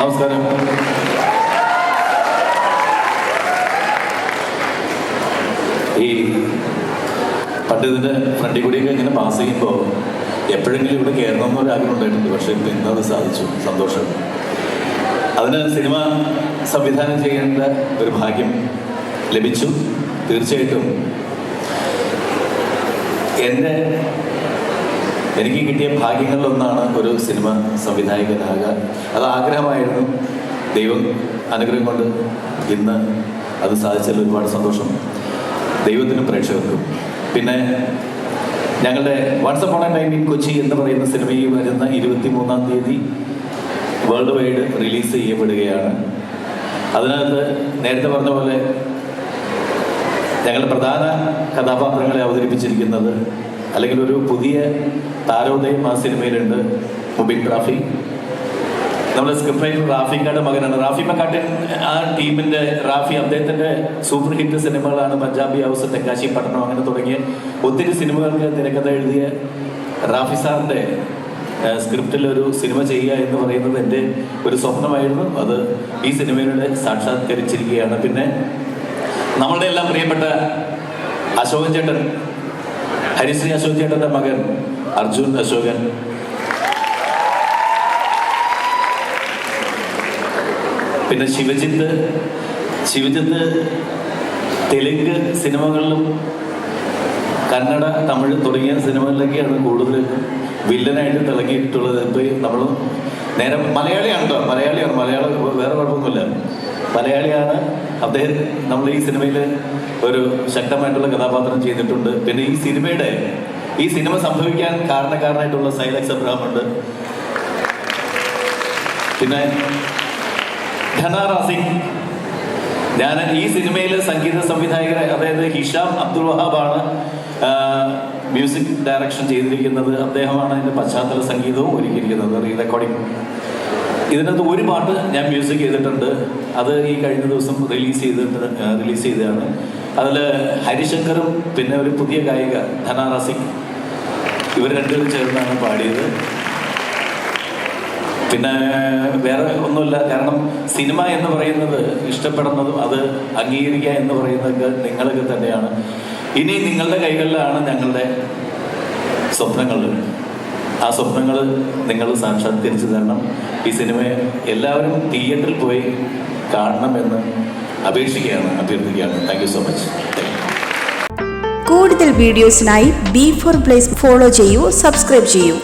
നമസ്കാരം. ഈ പണ്ട് ഇതിന്റെ ഫ്രണ്ടിൽ കൂടിയൊക്കെ ഇങ്ങനെ പാസ് ചെയ്യുമ്പോൾ എപ്പോഴെങ്കിലും ഇവിടെ കയറണം എന്നൊരു ആഗ്രഹം ഉണ്ടായിട്ടുണ്ട്. പക്ഷേ ഇപ്പം ഇന്നത് സാധിച്ചു. സന്തോഷം. അതിന് സിനിമ സംവിധാനം ചെയ്യേണ്ട ഒരു ഭാഗ്യം ലഭിച്ചു. തീർച്ചയായിട്ടും എന്റെ എനിക്ക് കിട്ടിയ ഭാഗ്യങ്ങളിലൊന്നാണ് ഒരു സിനിമ സംവിധായകനാകുക അത് ആഗ്രഹമായിരുന്നു. ദൈവം അനുഗ്രഹം കൊണ്ട് ഇന്ന് അത് സാധിച്ചതിൽ ഒരുപാട് സന്തോഷം ദൈവത്തിനും പ്രേക്ഷകർക്കും. പിന്നെ ഞങ്ങളുടെ once upon a time in Kochi എന്ന് പറയുന്ന സിനിമയിൽ വരുന്ന ഇരുപത്തി മൂന്നാം തീയതി വേൾഡ് വൈഡ് റിലീസ് ചെയ്യപ്പെടുകയാണ്. അതിനകത്ത് നേരത്തെ പറഞ്ഞ പോലെ ഞങ്ങളുടെ പ്രധാന കഥാപാത്രങ്ങളെ അവതരിപ്പിച്ചിരിക്കുന്നത് അല്ലെങ്കിൽ ഒരു പുതിയ താരോദയം ആ സിനിമയിലുണ്ട് മുബിൻ റാഫി. നമ്മുടെ സ്ക്രിപ്റ്റ് റൈറ്റർ റാഫിക്കാരുടെ മകനാണ്. റാഫി മക്കാട്ടൻ ആ ടീമിന്റെ റാഫി അദ്ദേഹത്തിന്റെ സൂപ്പർ ഹിറ്റ് സിനിമകളാണ് പഞ്ചാബി ഹൗസ് തെക്കാശി പട്ടണം അങ്ങനെ തുടങ്ങിയ ഒത്തിരി സിനിമകൾക്ക് തിരക്കഥ എഴുതിയ റാഫി സാറിന്റെ സ്ക്രിപ്റ്റിൽ ഒരു സിനിമ ചെയ്യുക എന്ന് പറയുന്നത് എന്റെ ഒരു സ്വപ്നമായിരുന്നു. അത് ഈ സിനിമയിലൂടെ സാക്ഷാത്കരിച്ചിരിക്കുകയാണ്. പിന്നെ നമ്മളുടെ എല്ലാം പ്രിയപ്പെട്ട അശോകൻ ചേട്ടൻ ഹരിശ്രീ അശോക് ചേട്ടന്റെ മകൻ അർജുൻ അശോകൻ. പിന്നെ ശിവജിത്ത്. ശിവജിത്ത് തെലുങ്ക് സിനിമകളിലും കന്നഡ തമിഴ് തുടങ്ങിയ സിനിമകളിലൊക്കെയാണ് കൂടുതൽ വില്ലനായിട്ട് തിളങ്ങിയിട്ടുള്ളത്. ഇപ്പോൾ നമ്മൾ നേരെ മലയാളിയാണ് കേട്ടോ മലയാളിയാണ്. മലയാളം വേറെ കുഴപ്പമൊന്നുമില്ല. മലയാളിയാണ്. അദ്ദേഹം നമ്മൾ ഈ സിനിമയിൽ ഒരു ശക്തമായിട്ടുള്ള കഥാപാത്രം ചെയ്തിട്ടുണ്ട്. പിന്നെ ഈ സിനിമയുടെ ഈ സിനിമ സംഭവിക്കാൻ കാരണക്കാരനായിട്ടുള്ള സൈലക്സ് അബ്രഹാം ഉണ്ട്. പിന്നെ ധനാറ സിംഗ്. ഞാൻ ഈ സിനിമയിലെ സംഗീത സംവിധായകർ അതായത് ഹിഷാം അബ്ദുൾ വഹാബാണ് മ്യൂസിക് ഡയറക്ഷൻ ചെയ്തിരിക്കുന്നത്. അദ്ദേഹമാണ് അതിന്റെ പശ്ചാത്തല സംഗീതവും ഒരുക്കിയിരിക്കുന്നത്. റീ റെക്കോർഡിംഗ് ഇതിനകത്ത് ഒരു പാട്ട് ഞാൻ മ്യൂസിക് ചെയ്തിട്ടുണ്ട്. അത് ഈ കഴിഞ്ഞ ദിവസം റിലീസ് ചെയ്തിട്ട് റിലീസ് ചെയ്തതാണ്. അതിൽ ഹരിശങ്കറും പിന്നെ ഒരു പുതിയ ഗായിക ധനാറ ഇവർ രണ്ടുപേരും ചേർന്നാണ് പാടിയത്. പിന്നെ വേറെ ഒന്നുമില്ല കാരണം സിനിമ എന്ന് പറയുന്നത് ഇഷ്ടപ്പെടുന്നതും അത് അംഗീകരിക്കുക എന്ന് പറയുന്നതൊക്കെ നിങ്ങളൊക്കെ തന്നെയാണ്. ഇനി നിങ്ങളുടെ കൈകളിലാണ് ഞങ്ങളുടെ സ്വപ്നങ്ങൾ ആ സ്വപ്നങ്ങൾ നിങ്ങൾ സാക്ഷാത്കരിച്ചു തരണം. ഈ സിനിമയെ എല്ലാവരും തിയേറ്ററിൽ പോയി കാണണമെന്ന് അപേക്ഷിക്കുകയാണ് അഭ്യർത്ഥിക്കുകയാണ്. താങ്ക് സോ മച്ച് കൂടുതൽ വീഡിയോസിനായി ബി ഫോർ പ്ലേസ് ഫോളോ ചെയ്യൂ സബ്സ്ക്രൈബ് ചെയ്യൂ.